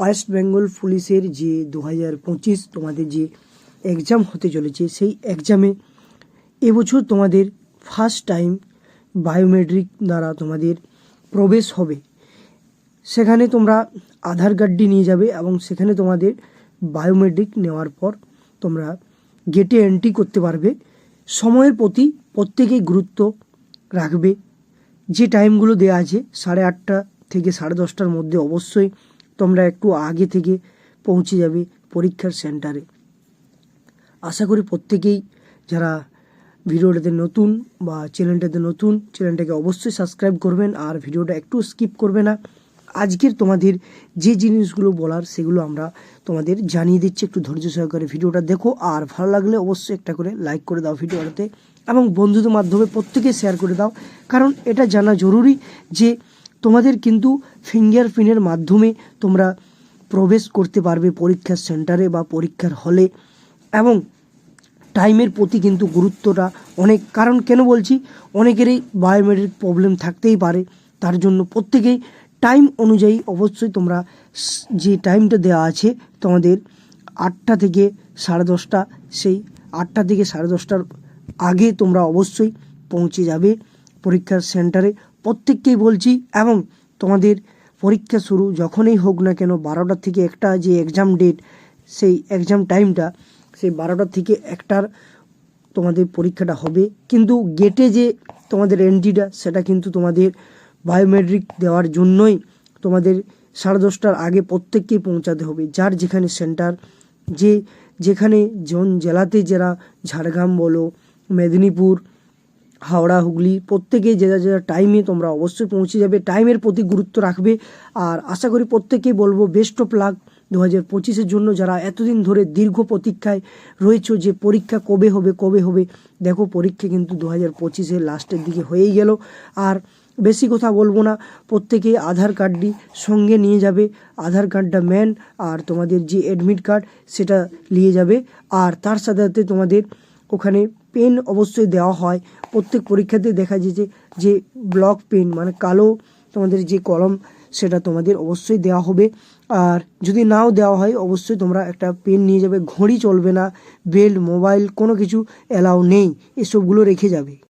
West Bengal পুলিশের যে দু হাজার পঁচিশ তোমাদের যে এক্সাম হতে চলেছে, সেই এক্সামে এবছর তোমাদের ফার্স্ট টাইম বায়োমেট্রিক দ্বারা তোমাদের প্রবেশ হবে। সেখানে তোমরা আধার কার্ডটি নিয়ে যাবে এবং সেখানে তোমাদের বায়োমেট্রিক নেওয়ার পর তোমরা গেটে এন্ট্রি করতে পারবে। সময়ের প্রতি প্রত্যেকেই গুরুত্ব রাখবে। যে টাইমগুলো দেওয়া আছে, সাড়ে আটটা থেকে সাড়ে দশটার মধ্যে অবশ্যই তোমরা একটু আগে থেকে পৌঁছে যাবে পরীক্ষার সেন্টারে। আশা করি প্রত্যেকেই যারা ভিডিওটাতে নতুন বা চ্যানেলটাতে নতুন, চ্যানেলটাকে অবশ্যই সাবস্ক্রাইব করবেন আর ভিডিওটা একটু স্কিপ করবে না। আজকের তোমাদের যে জিনিসগুলো বলার সেগুলো আমরা তোমাদের জানিয়ে দিচ্ছি। একটু ধৈর্য সহকারে ভিডিওটা দেখো আর ভালো লাগলে অবশ্যই একটা করে লাইক করে দাও ভিডিওটাতে এবং বন্ধুদের মাধ্যমে প্রত্যেকে শেয়ার করে দাও। কারণ এটা জানা জরুরি যে তোমাদের কিন্তু ফিঙ্গারপ্রিন্টের মাধ্যমে তোমরা প্রবেশ করতে পারবে পরীক্ষার সেন্টারে বা পরীক্ষার হলে এবং টাইমের প্রতি কিন্তু গুরুত্বটা অনেক, কারণ কেন বলছি? অনেকেরই বায়োমেট্রিক প্রবলেম থাকতেই পারে। তার জন্য প্রত্যেকেই টাইম অনুযায়ী অবশ্যই তোমরা যে টাইমটা দেওয়া আছে তোমাদের আটটা থেকে সাড়ে দশটা, সেই আটটা থেকে সাড়ে দশটার আগে তোমরা অবশ্যই পৌঁছে যাবে পরীক্ষার সেন্টারে প্রত্যেককেই বলছি, এবং তোমাদের পরীক্ষা শুরু যখনই হোক না কেন বারোটা থেকে একটা যে এক্সাম ডেট সেই এক্সাম টাইমটা সেই বারোটা থেকে একটার তোমাদের পরীক্ষাটা হবে। কিন্তু গেটে যে তোমাদের এন্ট্রিটা সেটা কিন্তু তোমাদের বায়োমেট্রিক দেওয়ার জন্যই তোমাদের সাড়ে দশটার আগে প্রত্যেককেই পৌঁছাতে হবে। যার যেখানে সেন্টার যে যেখানে জন জেলাতে যারা ঝাড়গ্রাম বলো, মেদিনীপুর হাওড়া, হুগলি, প্রত্যেকেই যে যে টাইমে তোমরা অবশ্যই পৌঁছে যাবে। টাইমের প্রতি গুরুত্ব রাখবে। আর আশা করি প্রত্যেকেই বলব বেস্ট অফ লাক দু হাজার পঁচিশের জন্য। যারা এতদিন ধরে দীর্ঘ প্রতীক্ষায় রয়েছে যে পরীক্ষা কবে হবে কবে হবে, দেখো পরীক্ষা কিন্তু দু হাজার পঁচিশের লাস্টের দিকে হয়েই গেল। আর বেশি কথা বলব না, প্রত্যেকেই আধার কার্ডটি সঙ্গে নিয়ে যাবে। আধার কার্ডটা ম্যান আর তোমাদের যে অ্যাডমিট কার্ড সেটা নিয়ে যাবে। আর তার সাথে সাথে তোমাদের ওখানে পেন অবশ্যই দেওয়া হয়। প্রত্যেক পরীক্ষাতে দেখা যায় যে যে ব্লক পেন মানে কালো তোমাদের যে কলম, সেটা তোমাদের অবশ্যই দেওয়া হবে। আর যদি নাও দেওয়া হয়, অবশ্যই তোমরা একটা পেন নিয়ে যাবে। ঘড়ি চলবে না বেল্ট মোবাইল কোনো কিছু অ্যালাউ নেই, এসবগুলো রেখে যাবে।